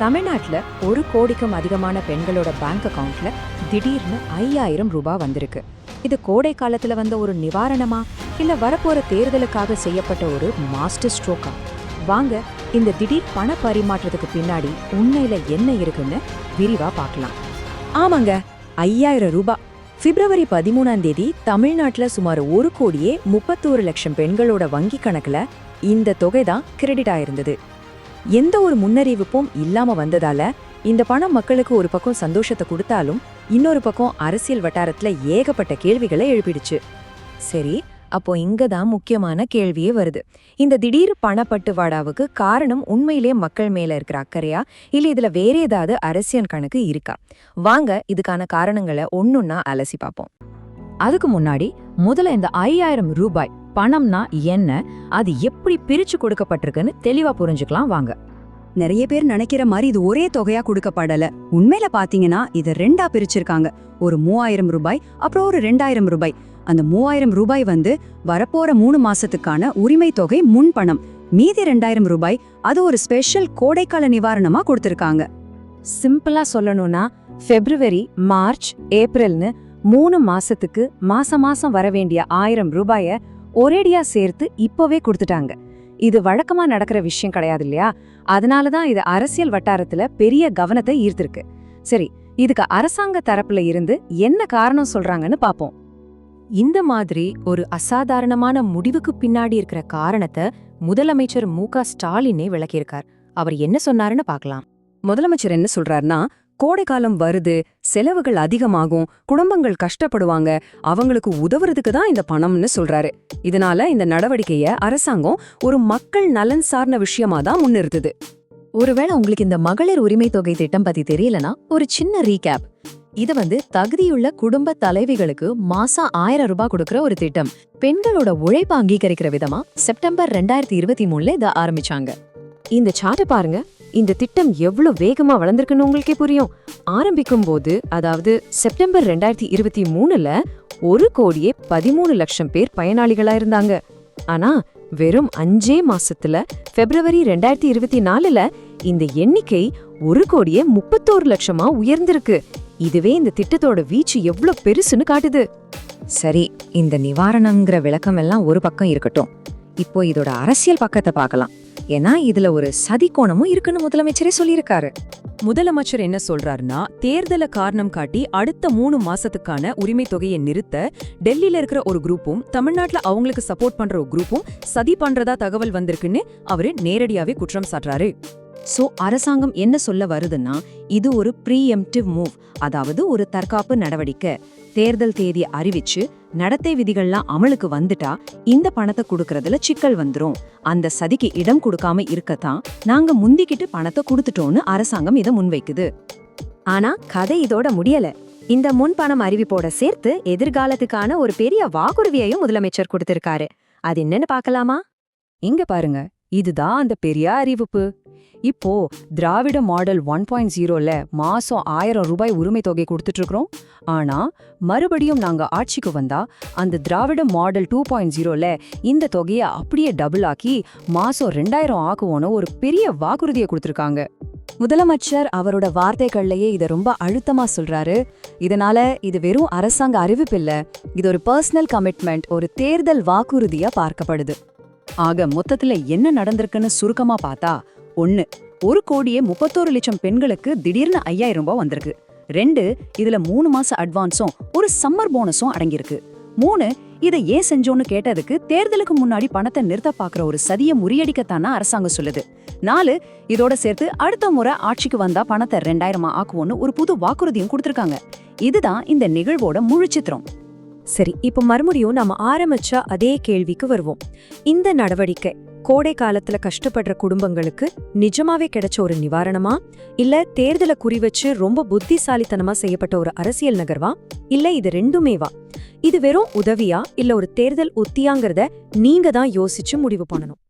தமிழ்நாட்டுல ஒரு கோடிக்கும் அதிகமான பெண்களோட பேங்க் அக்கவுண்ட்ல திடீர்னு ஐயாயிரம் ரூபாய் வந்திருக்கு. இது கோடை காலத்துல வந்த ஒரு நிவாரணமா? இல்ல வரப்போற தேர்தலுக்காக செய்யப்பட்ட ஒரு மாஸ்டர் ஸ்ட்ரோக்கா வாங்க இந்த திடீர் பண பரிமாற்றத்துக்கு பின்னாடி உண்மையில என்ன இருக்குன்னு விரிவா பார்க்கலாம். ஆமாங்க ஐயாயிரம் ரூபாய். பிப்ரவரி பதிமூணாம் தேதி தமிழ்நாட்டுல சுமார் ஒரு கோடியே முப்பத்தோரு லட்சம் பெண்களோட வங்கி கணக்குல இந்த தொகை தான் கிரெடிட் ஆயிருந்தது. எந்த ஒரு முன்னறிவிப்பும் இல்லாம வந்ததால இந்த பணம் மக்களுக்கு ஒரு பக்கம் சந்தோஷத்தை கொடுத்தாலும் இன்னொரு பக்கம் அரசியல் வட்டாரத்துல ஏகப்பட்ட கேள்விகளை எழுப்பிடுச்சு. சரி அப்போ இங்க தான் முக்கியமான கேள்வியே வருது. இந்த திடீர் பணப்பட்டுவாடாவுக்கு காரணம் உண்மையிலே மக்கள் மேல இருக்கிற அக்கறையா? இல்ல இதுல வேற ஏதாவது அரசியல் கணக்கு இருக்கா? வாங்க இதுக்கான காரணங்களை ஒன்னொன்னா அலசி பார்ப்போம். அதுக்கு முன்னாடி முதல்ல இந்த ஐயாயிரம் ரூபாய் பணம்னா என்ன அது எப்படி பிரிச்சு கொடுக்கப்பட்டிருக்குன்னு தெளிவா புரிஞ்சுக்கலாம் வாங்க. நிறைய பேர் நினைக்கிற மாதிரி இது ஒரே தொகையா கொடுக்கப்படல. உண்மையில பாத்தீங்கன்னா இதை ரெண்டா பிரிச்சிருக்காங்க. ஒரு மூவாயிரம் ரூபாய் அப்புறம் ஒரு ரெண்டாயிரம் ரூபாய். அந்த மூவாயிரம் ரூபாய் வந்து வரப்போற மூணு மாசத்துக்கான உரிமை தொகை முன் பணம். மீதி ரெண்டாயிரம் ரூபாய் அது ஒரு ஸ்பெஷல் கோடைக்கால நிவாரணமா கொடுத்திருக்காங்க. சிம்பிளா சொல்லணும்னா பிப்ரவரி மார்ச் ஏப்ரல்னு மூணு மாசத்துக்கு மாச மாசம் வர வேண்டிய ஆயிரம் ரூபாய ஒரேடியா சேர்த்து இப்பவே கொடுத்துட்டாங்க. இது வழக்கமா நடக்கிற விஷயம் கிடையாது இல்லையா? அதனால தான் இது அரசியல் வட்டாரத்துல பெரிய கவனத்தை ஈர்த்திருக்கு. சரி இதுக்கு அரசாங்க தரப்புல இருந்து என்ன காரணம் சொல்றாங்கன்னு பாப்போம். இந்த மாதிரி ஒரு அசாதாரணமான முடிவுக்கு பின்னாடி இருக்கிற காரணத்தை முதலமைச்சர் மு க ஸ்டாலினே விளக்கியிருக்கார். அவர் என்ன சொன்னாருன்னு பார்க்கலாம். முதலமைச்சர் என்ன சொல்றாருன்னா கோடைக்காலம் வருது செலவுகள் அதிகமாகும் குடும்பங்கள் கஷ்டப்படுவாங்க அவங்களுக்கு உதவுறதுக்கு தான் இந்த பணம்னு சொல்றாரு. இதனால இந்த நடவடிக்கைய அரசாங்கம் ஒரு மக்கள் நலன் சார்ந்த விஷயமா தான் முன்னிறுத்துது. ஒருவேளை உங்களுக்கு இந்த மகளிர் உரிமை தொகை திட்டம் பத்தி தெரியலனா ஒரு சின்ன ரீகேப் இது வந்து தகுதியுள்ள குடும்ப தலைவிகளுக்கு மாசம் ஆயிரம் ரூபாய் கொடுக்கிற ஒரு திட்டம். பெண்களோட உழைப்பை அங்கீகரிக்கிற விதமா செப்டம்பர் ரெண்டாயிரத்தி இருபத்தி மூணுல இதை ஆரம்பிச்சாங்க. இந்த சார்ட்டை பாருங்க. இந்த திட்டம் எவ்வளவு வேகமா வளர்ந்திருக்குன்னு உங்களுக்கே புரியும். ஆரம்பிக்கும் போது அதாவது செப்டம்பர் ரெண்டாயிரத்தி இருபத்தி மூணுல ஒரு கோடியே பதிமூணு லட்சம் பேர் பயனாளிகளா இருந்தாங்க. ஆனா வெறும் அஞ்சே மாசத்துல பிப்ரவரி ரெண்டாயிரத்தி இருபத்தி நாலுல இந்த எண்ணிக்கை ஒரு கோடியே முப்பத்தோரு லட்சமா உயர்ந்திருக்கு. இதுவே இந்த திட்டத்தோட வீச்சு எவ்ளோ பெருசுன்னு காட்டுது. சரி இந்த நிவாரணங்கிற விளக்கம் எல்லாம் ஒரு பக்கம் இருக்கட்டும். இப்போ இதோட அரசியல் பக்கத்தை பார்க்கலாம். ஏன்னா இதுல ஒரு சதி கோணமும் இருக்குன்னு முதலமைச்சரே சொல்லியிருக்காரு. முதலமைச்சர் என்ன சொல்றாருன்னா தேர்தலை காரணம் காட்டி அடுத்த மூணு மாசத்துக்கான உரிமை தொகையை நிறுத்த டெல்லியில இருக்கிற ஒரு குரூப்பும் தமிழ்நாட்டுல அவங்களுக்கு சப்போர்ட் பண்ற ஒரு குரூப்பும் சதி பண்றதா தகவல் வந்திருக்குன்னு அவரு நேரடியாவே குற்றம் சாட்டுறாரு. சோ அரசாங்கம் என்ன சொல்ல வருதுன்னா இது ஒரு ப்ரீஎம்டிவ் மூவ் அதாவது ஒரு தற்காப்பு நடவடிக்கை. தேர்தல் தேதியை அறிவிச்சு நடத்தை விதிகள்லாம் அமலுக்கு வந்துட்டா இந்த பணத்தை கொடுக்கறதுல சிக்கல் வந்துரும். அந்த சதிக்கு இடம் கொடுக்காம இருக்கத்தான் நாங்க முந்திக்கிட்டு பணத்தை கொடுத்துட்டோம்னு அரசாங்கம் இதை முன்வைக்குது. ஆனா கதை இதோட முடியல. இந்த முன்பணம் அறிவிப்போட சேர்த்து எதிர்காலத்துக்கான ஒரு பெரிய வாக்குறுதியையும் முதலமைச்சர் கொடுத்திருக்காரு. அது என்னன்னு பாக்கலாமா இங்க பாருங்க இதுதான் அந்த பெரிய அறிவிப்பு. இப்போ திராவிட மாடல் ஒன் பாயிண்ட் ஜீரோல மாசம் ஆயிரம் ரூபாய் உரிமை தொகை கொடுத்துட்டு இருக்கிறோம் ஆனா மறுபடியும் நாங்க ஆட்சிக்கு வந்தா அந்த திராவிட மாடல் டூ பாயிண்ட் ஜீரோல இந்த தொகையை அப்படியே டபுள் ஆக்கி மாசம் ரெண்டாயிரம் ஆக்குவோன்னு ஒரு பெரிய வாக்குறுதியை கொடுத்துருக்காங்க. முதலமைச்சர் அவரோட வார்த்தைகள்லயே இத ரொம்ப அழுத்தமா சொல்றாரு. இதனால இது வெறும் அரசாங்க அறிவிப்பு இல்ல இது ஒரு பர்சனல் கமிட்மெண்ட் ஒரு தேர்தல் வாக்குறுதியா பார்க்கப்படுது. ஆக மொத்தத்துல என்ன நடந்திருக்குன்னு சுருக்கமா பார்த்தா ஒன்னு ஒரு கோடியே முப்பத்தோரு லட்சம் பெண்களுக்கு திடீர்னு ஐயாயிரம் ரூபாய் வந்திருக்கு. ரெண்டு இதுல மூணு மாச அட்வான்ஸும் ஒரு சம்மர் போனஸும் அடங்கியிருக்கு. மூணு இதை ஏன் செஞ்சோன்னு கேட்டதுக்கு தேர்தலுக்கு முன்னாடி பணத்தை நிறுத்த பாக்குற ஒரு சதியை முறியடிக்கத்தானா அரசாங்கம் சொல்லுது. நாலு இதோட சேர்த்து அடுத்த முறை ஆட்சிக்கு வந்தா பணத்தை ரெண்டாயிரமா ஆக்குவோன்னு ஒரு புது வாக்குறுதியும் கொடுத்திருக்காங்க. இதுதான் இந்த நிகழ்வோட முழு சித்திரம். சரி இப்போ மறுபடியும் நாம ஆரம்பிச்ச அதே கேள்விக்கு வருவோம். இந்த நடவடிக்கை கோடை காலத்துல கஷ்டப்படுற குடும்பங்களுக்கு நிஜமாவே கிடைச்ச ஒரு நிவாரணமா? இல்ல தேர்தலை குறி வச்சு ரொம்ப புத்திசாலித்தனமா செய்யப்பட்ட ஒரு அரசியல் நகர்வா? இல்ல இது ரெண்டுமேவா? இது வெறும் உதவியா? இல்ல ஒரு தேர்தல் உத்தியாங்கிறத நீங்க தான் யோசிச்சு முடிவு பண்ணணும்.